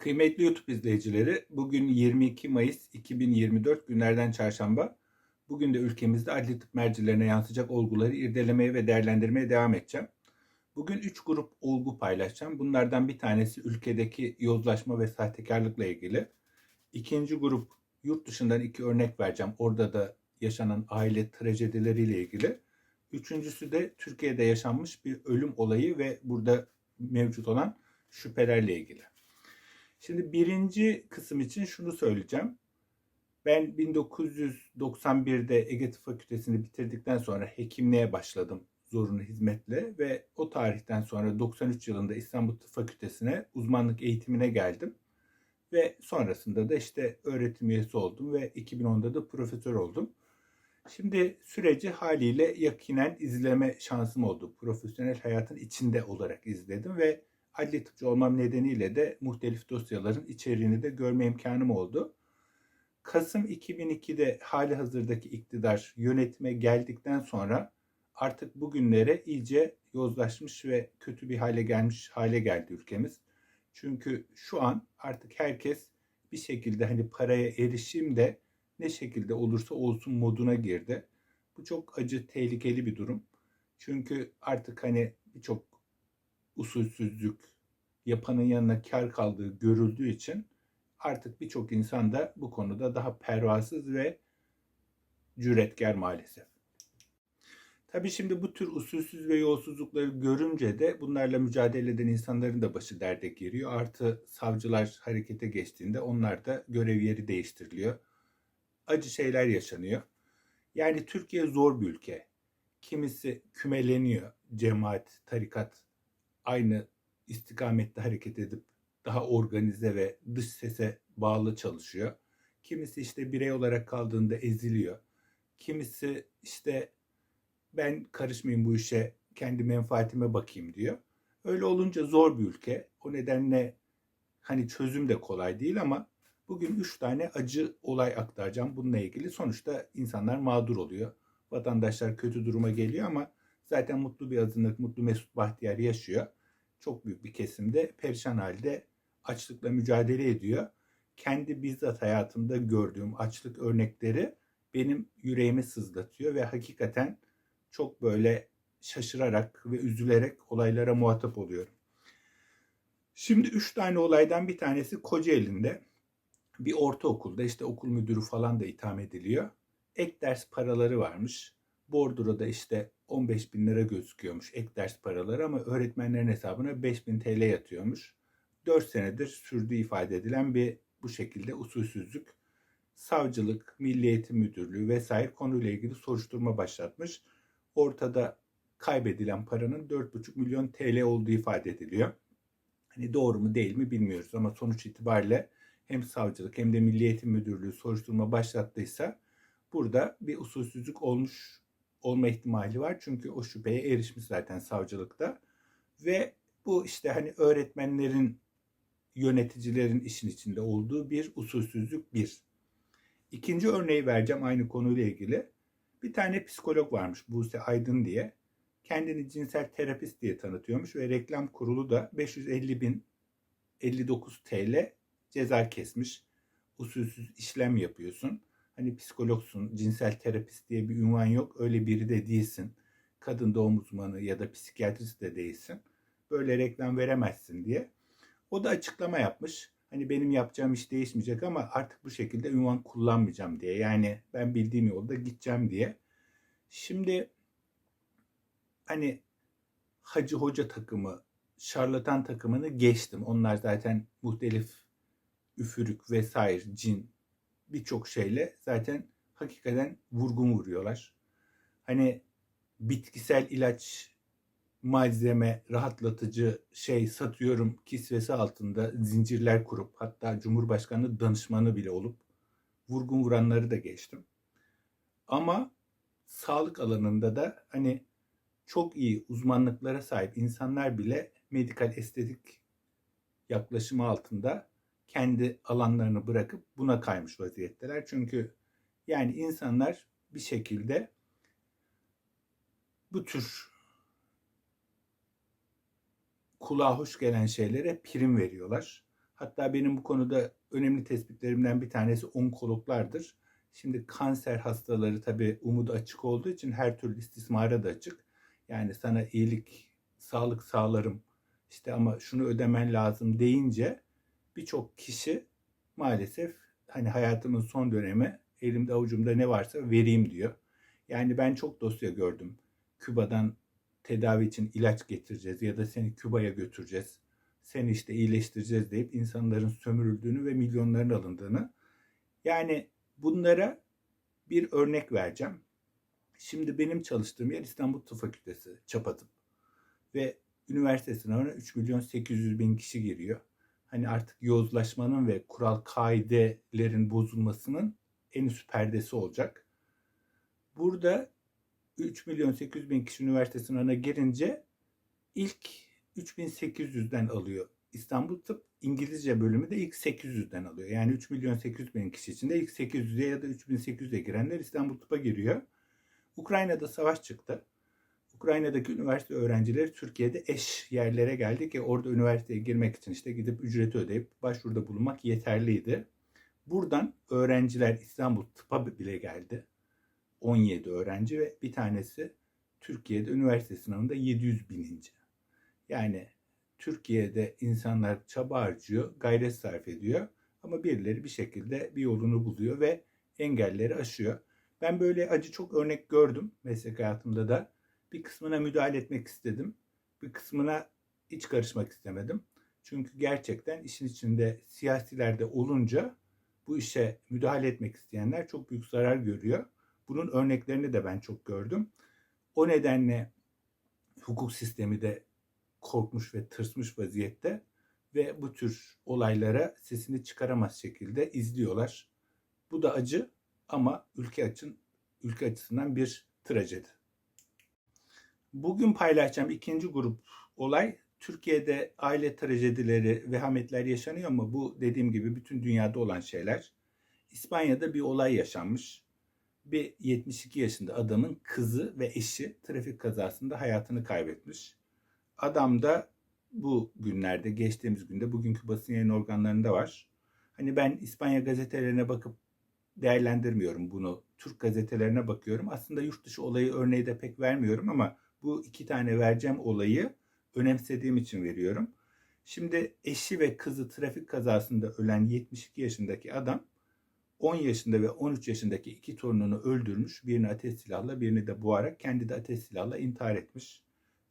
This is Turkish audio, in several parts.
Kıymetli YouTube izleyicileri, bugün 22 Mayıs 2024 günlerden çarşamba. Bugün de ülkemizde adli tıp mercilerine yansıyacak olguları irdelemeye ve değerlendirmeye devam edeceğim. Bugün 3 grup olgu paylaşacağım. Bunlardan bir tanesi ülkedeki yozlaşma ve sahtekarlıkla ilgili. İkinci grup yurt dışından iki örnek vereceğim. Orada da yaşanan aile trajedileriyle ilgili. Üçüncüsü de Türkiye'de yaşanmış bir ölüm olayı ve burada mevcut olan şüphelerle ilgili. Şimdi birinci kısım için şunu söyleyeceğim. Ben 1991'de Ege Tıp Fakültesini bitirdikten sonra hekimliğe başladım zorunlu hizmetle ve o tarihten sonra 93 yılında İstanbul Tıp Fakültesine uzmanlık eğitimine geldim. Ve sonrasında da işte öğretim üyesi oldum ve 2010'da da profesör oldum. Şimdi süreci haliyle yakinen izleme şansım oldu. Profesyonel hayatın içinde olarak izledim ve adli tıpçı olmam nedeniyle de muhtelif dosyaların içeriğini de görme imkanım oldu. Kasım 2002'de hali hazırdaki iktidar yönetime geldikten sonra artık bugünlere iyice yozlaşmış ve kötü bir hale gelmiş hale geldi ülkemiz. Çünkü şu an artık herkes bir şekilde hani paraya erişim de ne şekilde olursa olsun moduna girdi. Bu çok acı, tehlikeli bir durum. Çünkü artık hani birçok usulsüzlük, yapanın yanına kar kaldığı görüldüğü için artık birçok insan da bu konuda daha pervasız ve cüretkar maalesef. Tabii şimdi bu tür usulsüz ve yolsuzlukları görünce de bunlarla mücadele eden insanların da başı derde giriyor. Artı savcılar harekete geçtiğinde onlar da görev yeri değiştiriliyor. Acı şeyler yaşanıyor. Yani Türkiye zor bir ülke. Kimisi kümeleniyor. Cemaat, tarikat aynı istikamette hareket edip daha organize ve dış sese bağlı çalışıyor. Kimisi işte birey olarak kaldığında eziliyor. Kimisi işte ben karışmayayım bu işe, kendi menfaatime bakayım diyor. Öyle olunca zor bir ülke. O nedenle hani çözüm de kolay değil ama bugün üç tane acı olay aktaracağım bununla ilgili. Sonuçta insanlar mağdur oluyor. Vatandaşlar kötü duruma geliyor ama zaten mutlu bir azınlık, mutlu mesut bahtiyar yaşıyor. Çok büyük bir kesimde perişan halde açlıkla mücadele ediyor. Kendi bizzat hayatımda gördüğüm açlık örnekleri benim yüreğimi sızlatıyor ve hakikaten çok böyle şaşırarak ve üzülerek olaylara muhatap oluyorum. Şimdi üç tane olaydan bir tanesi Kocaeli'nde bir ortaokulda işte okul müdürü falan da itham ediliyor. Ek ders paraları varmış. Bordroda işte 15 bin lira gözüküyormuş ek ders paraları ama öğretmenlerin hesabına 5 bin TL yatıyormuş. 4 senedir sürdüğü ifade edilen bir bu şekilde usulsüzlük. Savcılık, Milli Eğitim Müdürlüğü vesaire konuyla ilgili soruşturma başlatmış. Ortada kaybedilen paranın 4,5 milyon TL olduğu ifade ediliyor. Hani doğru mu değil mi bilmiyoruz ama sonuç itibariyle hem savcılık hem de Milli Eğitim Müdürlüğü soruşturma başlattıysa burada bir usulsüzlük olmuş olma ihtimali var. Çünkü o şüpheye erişmiş zaten savcılıkta. Ve bu işte hani öğretmenlerin, yöneticilerin işin içinde olduğu bir usulsüzlük bir. İkinci örneği vereceğim aynı konuyla ilgili. Bir tane psikolog varmış Buse Aydın diye. Kendini cinsel terapist diye tanıtıyormuş ve reklam kurulu da 550 bin 59 TL ceza kesmiş. Usulsüz işlem yapıyorsun. Hani psikologsun, cinsel terapist diye bir ünvan yok. Öyle biri de değilsin. Kadın doğum uzmanı ya da psikiyatrist de değilsin. Böyle reklam veremezsin diye. O da açıklama yapmış. Hani benim yapacağım iş değişmeyecek ama artık bu şekilde ünvan kullanmayacağım diye. Yani ben bildiğim yolda gideceğim diye. Şimdi hani hacı hoca takımı, şarlatan takımını geçtim. Onlar zaten muhtelif üfürük vesaire, cin birçok şeyle zaten hakikaten vurgun vuruyorlar. Hani bitkisel ilaç malzeme, rahatlatıcı şey satıyorum kisvesi altında zincirler kurup hatta Cumhurbaşkanı danışmanı bile olup vurgun vuranları da geçtim. Ama sağlık alanında da hani çok iyi uzmanlıklara sahip insanlar bile medikal estetik yaklaşımı altında kendi alanlarını bırakıp buna kaymış vaziyetteler. Çünkü yani insanlar bir şekilde bu tür kulağa hoş gelen şeylere prim veriyorlar. Hatta benim bu konuda önemli tespitlerimden bir tanesi onkologlardır. Şimdi kanser hastaları tabii umudu açık olduğu için her türlü istismara da açık. Yani sana iyilik, sağlık sağlarım işte ama şunu ödemen lazım deyince birçok kişi maalesef hani hayatımın son dönemi elimde avucumda ne varsa vereyim diyor. Yani ben çok dosya gördüm. Küba'dan tedavi için ilaç getireceğiz ya da seni Küba'ya götüreceğiz. Seni işte iyileştireceğiz deyip insanların sömürüldüğünü ve milyonların alındığını. Yani bunlara bir örnek vereceğim. Şimdi benim çalıştığım yer İstanbul Tıp Fakültesi, Çapatıp. Ve üniversite sınavına 3 milyon 800 bin kişi giriyor. Hani artık yozlaşmanın ve kural kaidelerin bozulmasının en üst perdesi olacak. Burada 3 milyon 800 bin kişi üniversite sınavına girince ilk 3800'den alıyor. İstanbul Tıp İngilizce bölümü de ilk 800'den alıyor. Yani 3 milyon 800 bin kişi içinde ilk 800'e ya da 3800'e girenler İstanbul Tıp'a giriyor. Ukrayna'da savaş çıktı. Ukrayna'daki üniversite öğrencileri Türkiye'de eş yerlere geldi ki orada üniversiteye girmek için işte gidip ücreti ödeyip başvuruda bulunmak yeterliydi. Buradan öğrenciler İstanbul Tıp'a bile geldi. 17 öğrenci ve bir tanesi Türkiye'de üniversite sınavında 700 bininci. Yani Türkiye'de insanlar çaba harcıyor, gayret sarf ediyor ama birileri bir şekilde bir yolunu buluyor ve engelleri aşıyor. Ben böyle acı çok örnek gördüm meslek hayatımda da. Bir kısmına müdahale etmek istedim. Bir kısmına hiç karışmak istemedim. Çünkü gerçekten işin içinde siyasilerde olunca bu işe müdahale etmek isteyenler çok büyük zarar görüyor. Bunun örneklerini de ben çok gördüm. O nedenle hukuk sistemi de korkmuş ve tırsmış vaziyette ve bu tür olaylara sesini çıkaramaz şekilde izliyorlar. Bu da acı ama ülke açın ülke açısından bir trajedi. Bugün paylaşacağım ikinci grup olay Türkiye'de aile trajedileri, vehametler yaşanıyor ama bu dediğim gibi bütün dünyada olan şeyler. İspanya'da bir olay yaşanmış. Bir 72 yaşında adamın kızı ve eşi trafik kazasında hayatını kaybetmiş. Adam da bu günlerde, geçtiğimiz günde bugünkü basın yayın organlarında var. Hani ben İspanya gazetelerine bakıp değerlendirmiyorum bunu. Türk gazetelerine bakıyorum. Aslında yurt dışı olayı örneği de pek vermiyorum ama bu iki tane vereceğim olayı önemsediğim için veriyorum. Şimdi eşi ve kızı trafik kazasında ölen 72 yaşındaki adam 10 yaşında ve 13 yaşındaki iki torununu öldürmüş. Birini ateş silahla birini de boğarak kendi de ateş silahla intihar etmiş.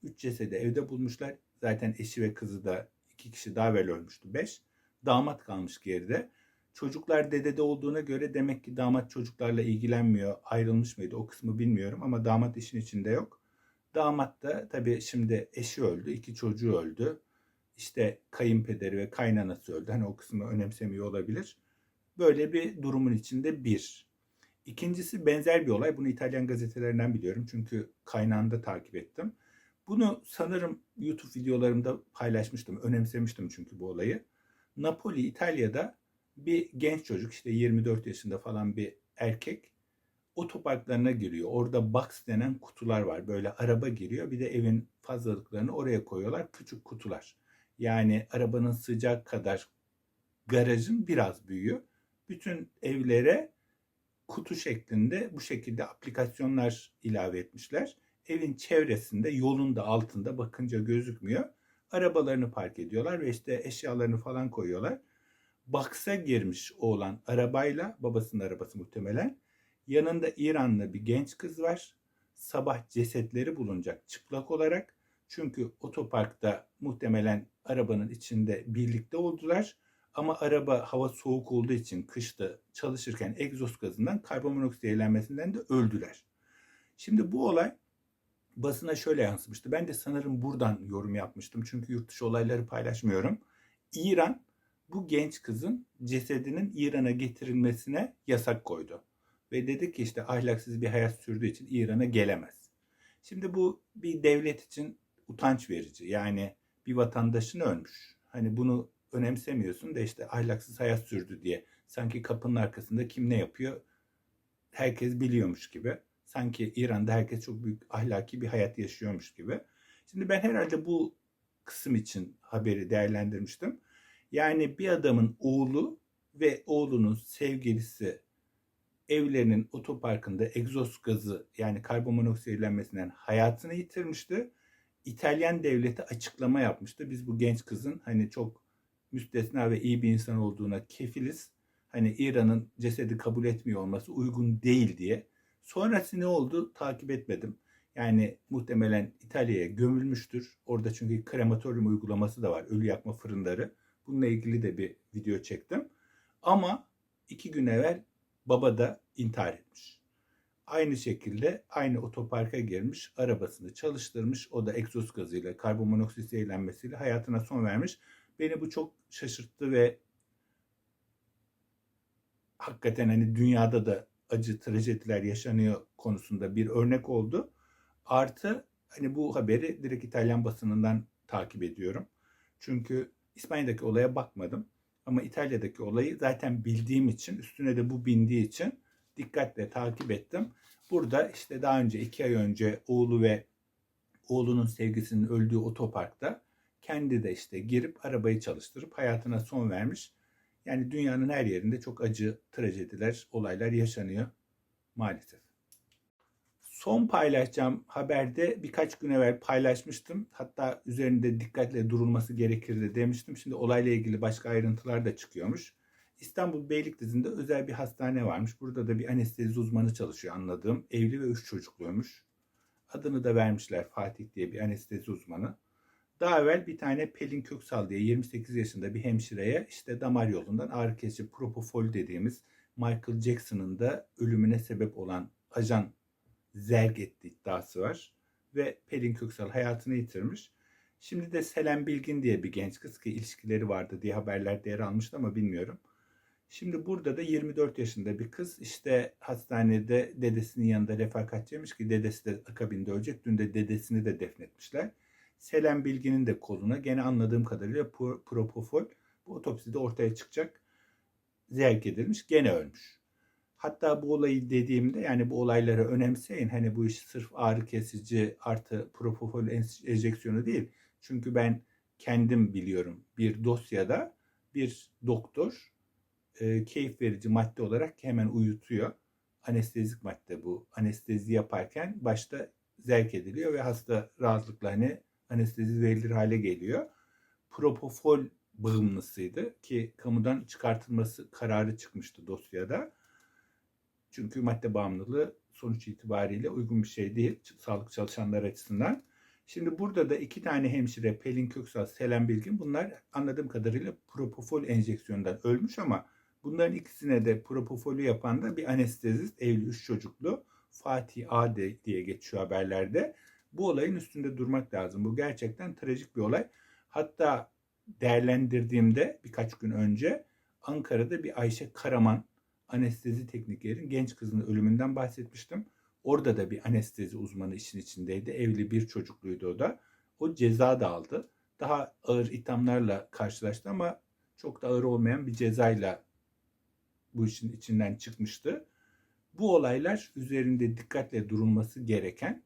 Üç cesedi evde bulmuşlar. Zaten eşi ve kızı da iki kişi daha evvel ölmüştü. Beş. Damat kalmış geride. Çocuklar dedede olduğuna göre demek ki damat çocuklarla ilgilenmiyor. Ayrılmış mıydı o kısmı bilmiyorum ama damat işin içinde yok. Damat da tabii şimdi eşi öldü, iki çocuğu öldü. İşte kayınpederi ve kaynanası öldü. Hani o kısmı önemsemiyor olabilir. Böyle bir durumun içinde bir. İkincisi benzer bir olay. Bunu İtalyan gazetelerinden biliyorum. Çünkü kaynağında takip ettim. Bunu sanırım YouTube videolarımda paylaşmıştım. Önemsemiştim çünkü bu olayı. Napoli, İtalya'da bir genç çocuk işte 24 yaşında falan bir erkek otoparklarına giriyor. Orada box denen kutular var. Böyle araba giriyor. Bir de evin fazlalıklarını oraya koyuyorlar. Küçük kutular. Yani arabanın sıcak kadar garajın biraz büyüğü. Bütün evlere kutu şeklinde bu şekilde aplikasyonlar ilave etmişler. Evin çevresinde, yolun da altında bakınca gözükmüyor. Arabalarını park ediyorlar ve işte eşyalarını falan koyuyorlar. Baksa girmiş oğlan arabayla, babasının arabası muhtemelen. Yanında İranlı bir genç kız var. Sabah cesetleri bulunacak çıplak olarak. Çünkü otoparkta muhtemelen arabanın içinde birlikte oldular. Ama araba hava soğuk olduğu için kışta çalışırken egzoz gazından karbonmonoksit zehirlenmesinden de öldüler. Şimdi bu olay basına şöyle yansımıştı. Ben de sanırım buradan yorum yapmıştım. Çünkü yurt dışı olayları paylaşmıyorum. İran bu genç kızın cesedinin İran'a getirilmesine yasak koydu. Ve dedi ki işte ahlaksız bir hayat sürdüğü için İran'a gelemez. Şimdi bu bir devlet için utanç verici. Yani bir vatandaşın ölmüş. Hani bunu önemsemiyorsun da işte ahlaksız hayat sürdü diye. Sanki kapının arkasında kim ne yapıyor herkes biliyormuş gibi. Sanki İran'da herkes çok büyük ahlaki bir hayat yaşıyormuş gibi. Şimdi ben herhalde bu kısım için haberi değerlendirmiştim. Yani bir adamın oğlu ve oğlunun sevgilisi evlerinin otoparkında egzoz gazı yani karbonmonoksit hayatını yitirmişti. İtalyan devleti açıklama yapmıştı. Biz bu genç kızın hani çok müstesna ve iyi bir insan olduğuna kefiliz. Hani İran'ın cesedi kabul etmiyor olması uygun değil diye. Sonrası ne oldu takip etmedim. Yani muhtemelen İtalya'ya gömülmüştür. Orada çünkü krematoryum uygulaması da var. Ölü yakma fırınları. Bununla ilgili de bir video çektim. Ama iki gün evvel baba da intihar etmiş. Aynı şekilde aynı otoparka girmiş, arabasını çalıştırmış. O da egzoz gazıyla, karbonmonoksit zehirlenmesiyle hayatına son vermiş. Beni bu çok şaşırttı ve hakikaten hani dünyada da acı trajediler yaşanıyor konusunda bir örnek oldu. Artı hani bu haberi direkt İtalyan basınından takip ediyorum. Çünkü İspanya'daki olaya bakmadım. Ama İtalya'daki olayı zaten bildiğim için, üstüne de bu bindiği için dikkatle takip ettim. Burada işte daha önce iki ay önce oğlu ve oğlunun sevgisinin öldüğü otoparkta kendi de işte girip arabayı çalıştırıp hayatına son vermiş. Yani dünyanın her yerinde çok acı trajediler, olaylar yaşanıyor maalesef. Son paylaşacağım haberde birkaç gün evvel paylaşmıştım. Hatta üzerinde dikkatle durulması gerekirdi demiştim. Şimdi olayla ilgili başka ayrıntılar da çıkıyormuş. İstanbul Beylikdüzü'nde özel bir hastane varmış. Burada da bir anestezi uzmanı çalışıyor anladığım. Evli ve üç çocukluymuş. Adını da vermişler Fatih diye bir anestezi uzmanı. Daha evvel bir tane Pelin Köksal diye 28 yaşında bir hemşireye işte damar yolundan ağrı kesici propofol dediğimiz Michael Jackson'ın da ölümüne sebep olan ajan zerg etti iddiası var. Ve Pelin Köksal hayatını yitirmiş. Şimdi de Selen Bilgin diye bir genç kız ki ilişkileri vardı diye haberlerde yer almıştı ama bilmiyorum. Şimdi burada da 24 yaşında bir kız işte hastanede dedesinin yanında refakatçiymiş ki dedesi de akabinde ölecek. Dün de dedesini de defnetmişler. Selen Bilgin'in de koluna gene anladığım kadarıyla propofol bu otopside ortaya çıkacak zerk edilmiş gene ölmüş. Hatta bu olayı dediğimde yani bu olayları önemseyin. Hani bu iş sırf ağrı kesici artı propofol enjeksiyonu değil. Çünkü ben kendim biliyorum bir dosyada bir doktor e, keyif verici madde olarak hemen uyutuyor. Anestezik madde bu. Anestezi yaparken başta zerk ediliyor ve hasta rahatlıkla hani anestezi verilir hale geliyor. Propofol bağımlısıydı ki kamudan çıkartılması kararı çıkmıştı dosyada. Çünkü madde bağımlılığı sonuç itibariyle uygun bir şey değil sağlık çalışanları açısından. Şimdi burada da iki tane hemşire Pelin Köksal, Selen Bilgin bunlar anladığım kadarıyla propofol enjeksiyonundan ölmüş ama bunların ikisine de propofolü yapan da bir anestezist evli üç çocuklu Fatih A diye geçiyor haberlerde. Bu olayın üstünde durmak lazım. Bu gerçekten trajik bir olay. Hatta değerlendirdiğimde birkaç gün önce Ankara'da bir Ayşe Karaman anestezi teknikerin genç kızının ölümünden bahsetmiştim. Orada da bir anestezi uzmanı işin içindeydi. Evli bir çocukluydu o da. O ceza da aldı. Daha ağır ithamlarla karşılaştı ama çok da ağır olmayan bir cezayla bu işin içinden çıkmıştı. Bu olaylar üzerinde dikkatle durulması gereken,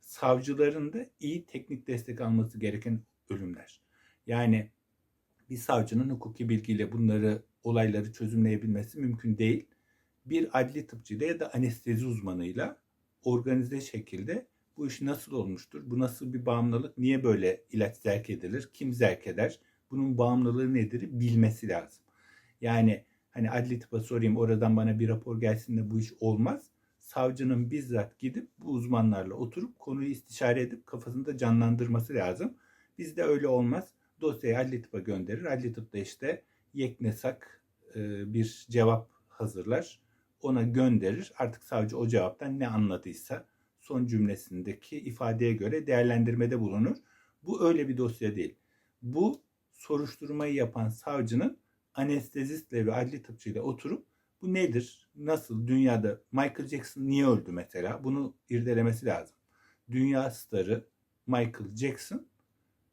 savcıların da iyi teknik destek alması gereken ölümler. Yani bir savcının hukuki bilgiyle bunları olayları çözümleyebilmesi mümkün değil. Bir adli tıpçıyla ya da anestezi uzmanıyla organize şekilde bu iş nasıl olmuştur? Bu nasıl bir bağımlılık? Niye böyle ilaç zerk edilir? Kim zerk eder? Bunun bağımlılığı nedir? Bilmesi lazım. Yani hani adli tıpa sorayım oradan bana bir rapor gelsin de bu iş olmaz. Savcının bizzat gidip bu uzmanlarla oturup konuyu istişare edip kafasında canlandırması lazım. Bizde öyle olmaz. Dosyayı adli tıpa gönderir. Adli tıp da işte yeknesak e, bir cevap hazırlar. Ona gönderir. Artık savcı o cevaptan ne anladıysa son cümlesindeki ifadeye göre değerlendirmede bulunur. Bu öyle bir dosya değil. Bu soruşturmayı yapan savcının anestezistle ve adli tıpçıyla oturup bu nedir? Nasıl? Dünyada Michael Jackson niye öldü mesela? Bunu irdelemesi lazım. Dünya starı Michael Jackson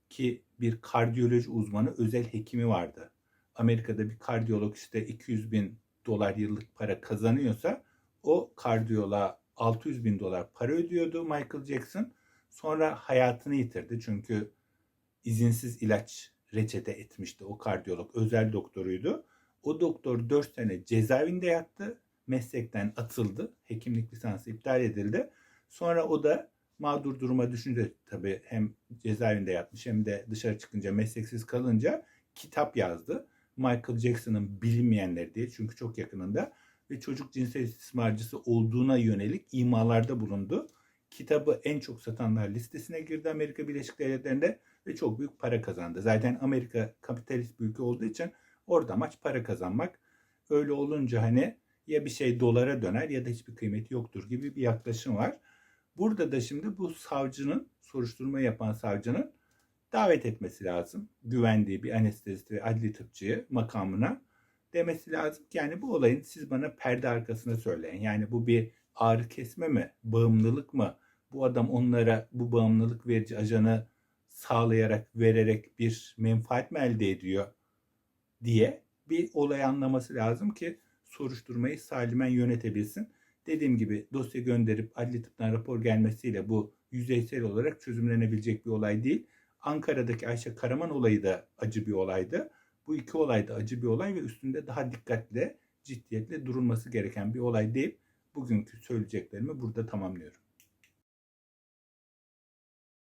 ki bir kardiyoloji uzmanı özel hekimi vardı. Amerika'da bir kardiyolog işte 200 bin dolar yıllık para kazanıyorsa o kardiyoloğa 600 bin dolar para ödüyordu Michael Jackson. Sonra hayatını yitirdi çünkü izinsiz ilaç reçete etmişti o kardiyolog. Özel doktoruydu. O doktor 4 sene cezaevinde yattı. Meslekten atıldı. Hekimlik lisansı iptal edildi. Sonra o da mağdur duruma düşünce tabii hem cezaevinde yatmış hem de dışarı çıkınca mesleksiz kalınca kitap yazdı. Michael Jackson'ın bilinmeyenleri diye çünkü çok yakınında ve çocuk cinsel istismarcısı olduğuna yönelik imalarda bulundu. Kitabı en çok satanlar listesine girdi Amerika Birleşik Devletleri'nde ve çok büyük para kazandı. Zaten Amerika kapitalist bir ülke olduğu için orada amaç para kazanmak. Öyle olunca hani ya bir şey dolara döner ya da hiçbir kıymeti yoktur gibi bir yaklaşım var. Burada da şimdi bu savcının, soruşturma yapan savcının davet etmesi lazım. Güvendiği bir anestezist ve adli tıpçıyı makamına demesi lazım. Yani bu olayın siz bana perde arkasına söyleyin. Yani bu bir ağrı kesme mi? Bağımlılık mı? Bu adam onlara bu bağımlılık verici ajanı sağlayarak, vererek bir menfaat mi elde ediyor diye bir olay anlaması lazım ki soruşturmayı salimen yönetebilsin. Dediğim gibi dosya gönderip adli tıptan rapor gelmesiyle bu yüzeysel olarak çözümlenebilecek bir olay değil. Ankara'daki Ayşe Karaman olayı da acı bir olaydı. Bu iki olay da acı bir olay ve üstünde daha dikkatle, ciddiyetle durulması gereken bir olay deyip bugünkü söyleyeceklerimi burada tamamlıyorum.